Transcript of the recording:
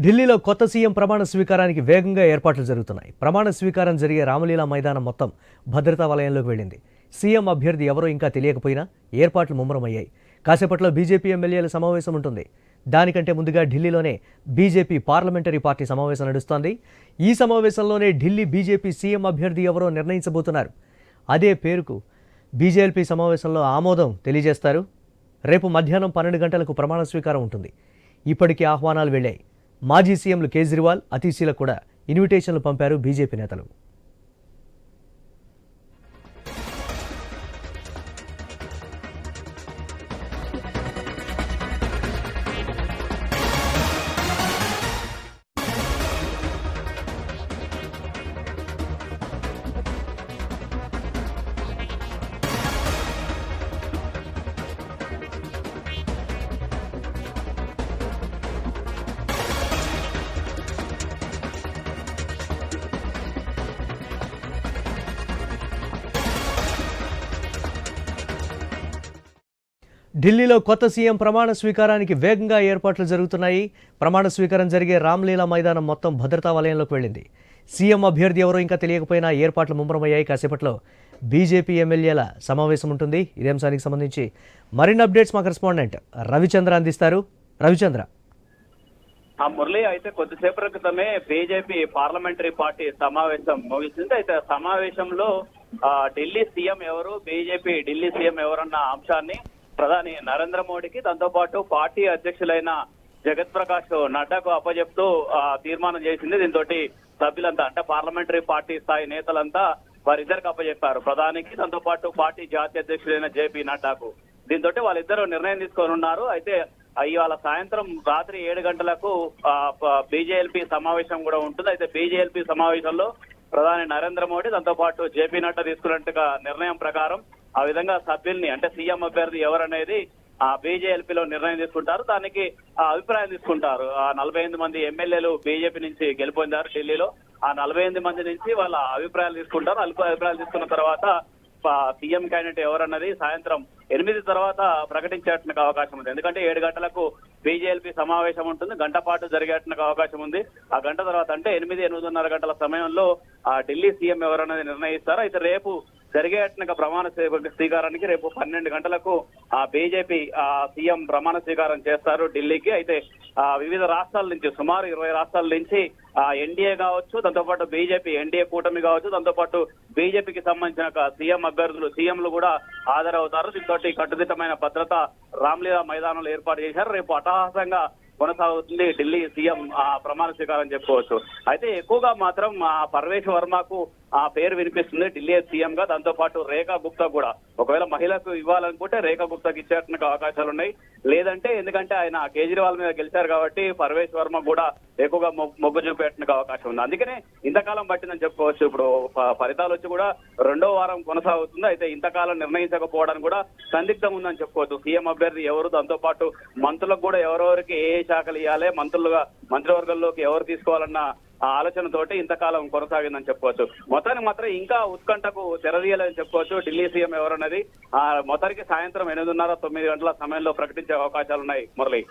ఢిల్లీలో కొత్త సీఎం ప్రమాణ స్వీకారానికి వేగంగా ఏర్పాట్లు జరుగుతున్నాయి. ప్రమాణ స్వీకారం జరిగే రామలీలా మైదానం మొత్తం భద్రతా వలయంలోకి వెళ్ళింది. సీఎం అభ్యర్థి ఎవరో ఇంకా తెలియకపోయినా ఏర్పాట్లు ముమ్మరమయ్యాయి. కాసేపట్లో బీజేపీ ఎమ్మెల్యేల సమావేశం ఉంటుంది. దానికంటే ముందుగా ఢిల్లీలోనే బీజేపీ పార్లమెంటరీ పార్టీ సమావేశం నడుస్తోంది. ఈ సమావేశంలోనే ఢిల్లీ బీజేపీ సీఎం అభ్యర్థి ఎవరో నిర్ణయించబోతున్నారు. అదే పేరుకు బీజేపీ సమావేశంలో ఆమోదం తెలియజేస్తారు. రేపు మధ్యాహ్నం పన్నెండు గంటలకు ప్రమాణ స్వీకారం ఉంటుంది. ఇప్పటికే ఆహ్వానాలు వెళ్ళాయి. మాజీ సీఎంలు కేజ్రీవాల్ అతీసీలకు కూడా ఇన్విటేషన్లు పంపారు బీజేపీ నేతలు. ఢిల్లీలో కొత్త సీఎం ప్రమాణ స్వీకారానికి వేగంగా ఏర్పాట్లు జరుగుతున్నాయి. ప్రమాణ స్వీకారం జరిగే రామ్లీలా మైదానం మొత్తం భద్రతా వలయంలోకి వెళ్ళింది. సీఎం అభ్యర్థి ఎవరో ఇంకా తెలియకపోయినా ఏర్పాట్లు ముమ్మరమయ్యాయి. కాసేపట్లో బీజేపీ ఎమ్మెల్యేల సమావేశం ఉంటుంది. ఇదే అంశానికి సంబంధించి మరిన్ని అప్డేట్స్ మా కరెస్పాండెంట్ రవిచంద్ర అందిస్తారు. రవిచంద్ర. ఆ మురళి అయితే కొద్దిసేపటి క్రితమే బీజేపీ పార్లమెంటరీ పార్టీ సమావేశం ముగిసింది. అయితే సమావేశంలో ఢిల్లీ సీఎం ఎవరు బీజేపీ ఢిల్లీ సీఎం ఎవరన్న అంశాన్ని ప్రధాని నరేంద్ర మోడీకి దాంతో పాటు పార్టీ అధ్యక్షులైన జగత్ ప్రకాష్ నడ్డాకు అప్పజెప్తూ తీర్మానం చేసింది. దీంతో సభ్యులంతా అంటే పార్లమెంటరీ పార్టీ స్థాయి నేతలంతా వారిద్దరికి అప్పజెప్పారు. ప్రధానికి దాంతో పాటు పార్టీ జాతీయ అధ్యక్షులైన జేపీ నడ్డాకు. దీంతో వాళ్ళిద్దరూ నిర్ణయం తీసుకొని ఉన్నారు. అయితే ఇవాళ సాయంత్రం రాత్రి ఏడు గంటలకు బీజేఎల్పీ సమావేశం కూడా ఉంటుంది. అయితే బీజేఎల్పీ సమావేశంలో ప్రధాని నరేంద్ర మోడీ దాంతో పాటు జేపీ నడ్డా తీసుకున్నట్టుగా నిర్ణయం ప్రకారం ఆ విధంగా సభ్యుల్ని అంటే సీఎం అభ్యర్థి ఎవరనేది ఆ బీజేఎల్పీలో నిర్ణయం తీసుకుంటారు. దానికి ఆ అభిప్రాయం తీసుకుంటారు. ఆ నలభై ఎనిమిది మంది ఎమ్మెల్యేలు బీజేపీ నుంచి గెలిపొందారు ఢిల్లీలో. ఆ నలభై ఎనిమిది మంది నుంచి వాళ్ళ అభిప్రాయాలు తీసుకుంటారు. అల్ప అభిప్రాయాలు తీసుకున్న తర్వాత సీఎం క్యాండిడేట్ ఎవరన్నది సాయంత్రం ఎనిమిది తర్వాత ప్రకటించేట్టుకు అవకాశం ఉంది. ఎందుకంటే ఏడు గంటలకు బీజేఎల్పీ సమావేశం ఉంటుంది. గంట పాటు జరిగేట్టుకు అవకాశం ఉంది. ఆ గంట తర్వాత అంటే ఎనిమిది ఎనిమిదిన్నర గంటల సమయంలో ఆ ఢిల్లీ సీఎం ఎవరన్నది నిర్ణయిస్తారు అయితే రేపు జరిగేటట్టుగా ప్రమాణ స్వీకారానికి రేపు పన్నెండు గంటలకు ఆ బీజేపీ ఆ సీఎం ప్రమాణ స్వీకారం చేస్తారు ఢిల్లీకి. అయితే ఆ వివిధ రాష్ట్రాల నుంచి సుమారు ఇరవై రాష్ట్రాల నుంచి ఆ ఎన్డీఏ కావచ్చు దాంతోపాటు బీజేపీ ఎన్డీఏ కూటమి కావచ్చు దాంతోపాటు బీజేపీకి సంబంధించిన సీఎం అభ్యర్థులు సీఎంలు కూడా హాజరవుతారు. దీంతో కట్టుదిట్టమైన భద్రత రామ్లీలా మైదానంలో ఏర్పాటు చేశారు. రేపు అట్టహాసంగా కొనసాగుతుంది ఢిల్లీ సీఎం ఆ ప్రమాణ స్వీకారం చెప్పుకోవచ్చు. అయితే ఎక్కువగా మాత్రం ఆ పర్వేష్ వర్మకు ఆ పేరు వినిపిస్తుంది. ఢిల్లీ సీఎం గా దాంతో పాటు రేఖా గుప్తా కూడా. ఒకవేళ మహిళకు ఇవ్వాలనుకుంటే రేఖా గుప్తాకి ఇచ్చేట్టుకు అవకాశాలు ఉన్నాయి. లేదంటే ఎందుకంటే ఆయన కేజ్రీవాల్ మీద గెలిచారు కాబట్టి పర్వేష్ వర్మ కూడా ఎక్కువగా మొగ్గు చూపేట్టుకు అవకాశం ఉంది. అందుకనే ఇంతకాలం పట్టిందని చెప్పుకోవచ్చు. ఇప్పుడు ఫలితాలు వచ్చి కూడా రెండో వారం కొనసాగుతుంది. అయితే ఇంతకాలం నిర్ణయించకపోవడానికి కూడా సందిగ్ధం ఉందని చెప్పుకోవచ్చు. సీఎం అభ్యర్థి ఎవరు? దాంతో పాటు మంత్రులకు కూడా ఎవరెవరికి ఏ ఏ శాఖలు ఇవ్వాలి? మంత్రులుగా మంత్రివర్గంలోకి ఎవరు తీసుకోవాలన్న ఆ ఆలోచనతోటి ఇంతకాలం కొనసాగిందని చెప్పుకోవచ్చు. మొత్తానికి మాత్రం ఇంకా ఉత్కంఠకు తెరదీయాలని చెప్పుకోవచ్చు. ఢిల్లీ సీఎం ఎవరన్నది ఆ మొత్తానికి సాయంత్రం ఎనిమిదిన్నర తొమ్మిది గంటల సమయంలో ప్రకటించే అవకాశాలు ఉన్నాయి మురళి.